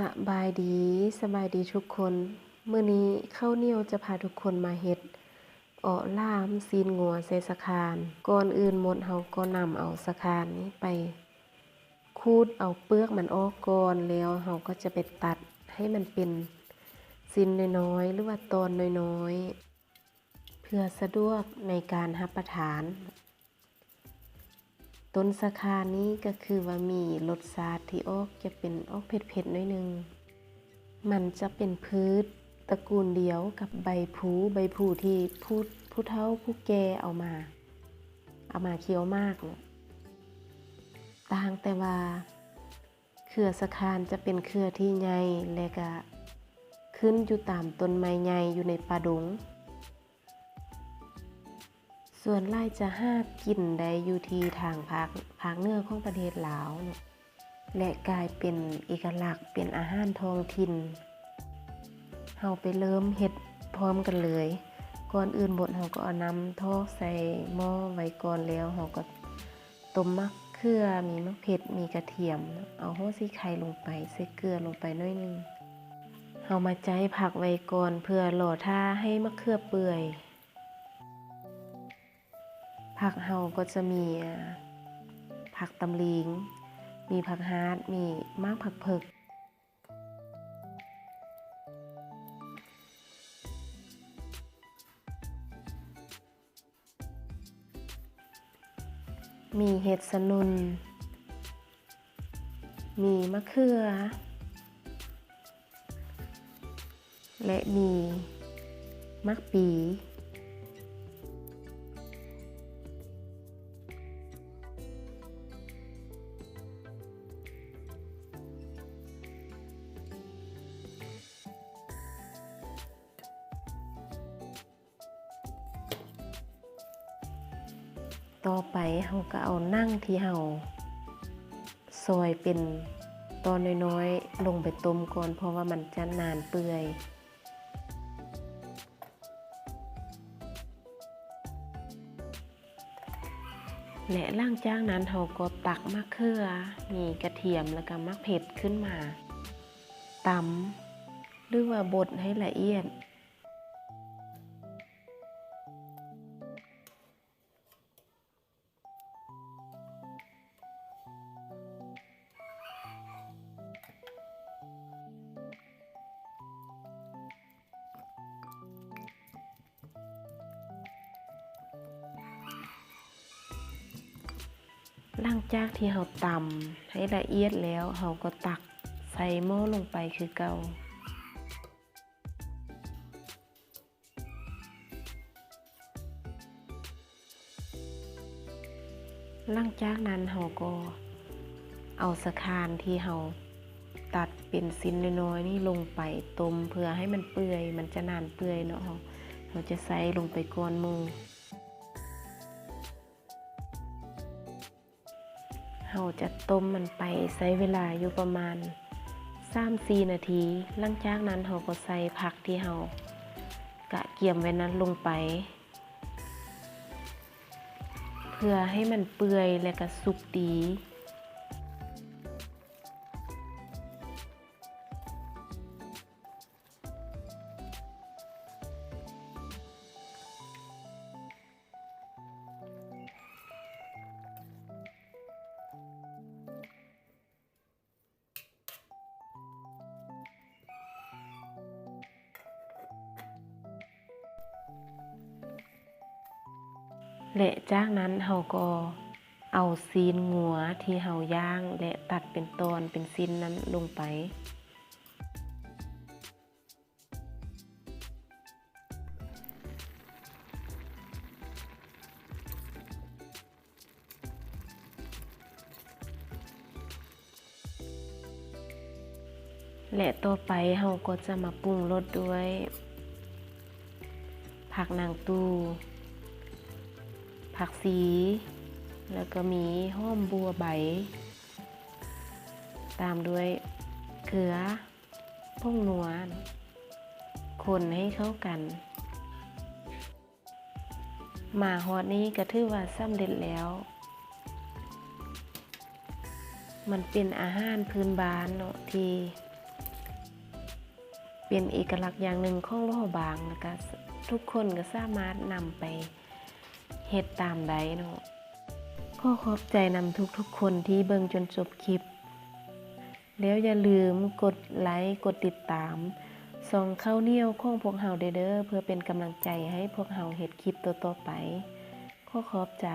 สบายดีสบายดีทุกคนมื้อนี้ข้าวเหนียวจะพาทุกคนมาเฮ็ดออล่ามซีนงัวใส่สะคานก่อนอื่นหมดเฮาก็นำเอาสะคานนี้ไปขูดเอาเปลือกมันออกก่อนแล้วเฮาก็จะไปตัดให้มันเป็นสิ้นน้อยๆหรือว่าตอนน้อยๆ เพื่อสะดวกในการรับประทาน ต้นสะคานี้ก็คือว่ามีรสชาติที่ออกจะเป็นออกเผ็ดๆหน้อยหนึง มันจะเป็นพืชตระกูลเดียวกับใบพูใบพูที่ผู้ผู้เฒ่าผู้แก่เอามา เอามาเคี้ยวมากเนาะต่างแต่ว่าเครือสะคานจะเป็นเครือที่ใหญ่และก็ขึ้นอยู่ตามต้นไม้ใหญ่อยู่ในป่าดง ส่วนไร่จะห้ากินได้อยู่ที่ทางภาคภาคเหนือของประเทศลาวเนาะและกลายเป็นเอกลักษณ์เป็นอาหารท้องถิ่นเฮาไปเริ่มเฮ็ดพร้อมกันเลย ก่อนอื่นบดเฮาก็เอาน้ำทอกใส่หม้อไว้ก่อนแล้วเฮาก็ต้มมะเขือมีมะเผ็ดมีกระเทียม เอาหัวสีไข่ลงไปใส่เกลือลงไปน้อยนึงเฮามาใจผักไว้ก่อนเพื่อรอท่าให้มะเขือเปื่อย ผักเฮาก็จะมีผักตำลิง มีผักฮาร์ดมีมากผักเพิกมีเห็ดสนุน มีมะเขือ และมีมักปี ต่อไปเฮาก็เอานั่งที่เฮาซอยเป็นตอนน้อยๆ ลงไปต้มก่อนเพราะว่ามันจะนานเปื่อย และล่างจากนั้นเฮาก็ตักมะเขือมีกระเทียมแล้วก็มะเผ็ดขึ้นมาตำหรือว่าบดให้ละเอียด หลังจากที่เราตำให้ละเอียดแล้วเราก็ตักใส่หม้อลงไปคือเก่า หลังจากนั้นเราก็เอาสะคานที่เราตัดเป็นสิ้นน้อยๆนี่ลงไปต้มเพื่อให้มันเปื่อย มันจะนานเปื่อยเนาะเราจะใส่ลงไปก่อนหมู เราจะต้มมันไปใช้เวลาอยู่ประมาณ3-4นาที หลังจากนั้นเราก็ใส่ผักที่เรากะเกี่ยมไว้นั้นลงไป เพื่อให้มันเปื่อยและก็สุกดี และจากนั้นเราก็เอาซีนงัวที่เราย่างและตัดเป็นตอนเป็นซีนนั้นลงไป และต่อไปเราก็จะมาปรุงรสด้วย ผักนางตู ผักสี แล้วก็มีห้อมบัวใบ ตามด้วยเกลือผงนัวคนให้เข้ากัน มาฮอดนี้ก็ถือว่าสำเร็จแล้ว มันเป็นอาหารพื้นบ้านเนาะที่เป็นเอกลักษณ์อย่างหนึ่งของโลบางแล้วก็ทุกคนก็สามารถนำไป เฮ็ดตามได้เนาะขอขอบใจนำทุกๆคนที่เบิ่งจนจบคลิป แล้วอย่าลืมกดไลค์กดติดตามส่องเข้าเหนียวของพวกเฮาเด้อเด้อเพื่อเป็นกำลังใจให้พวกเฮาเฮ็ดคลิปต่อๆไป ขอขอบใจ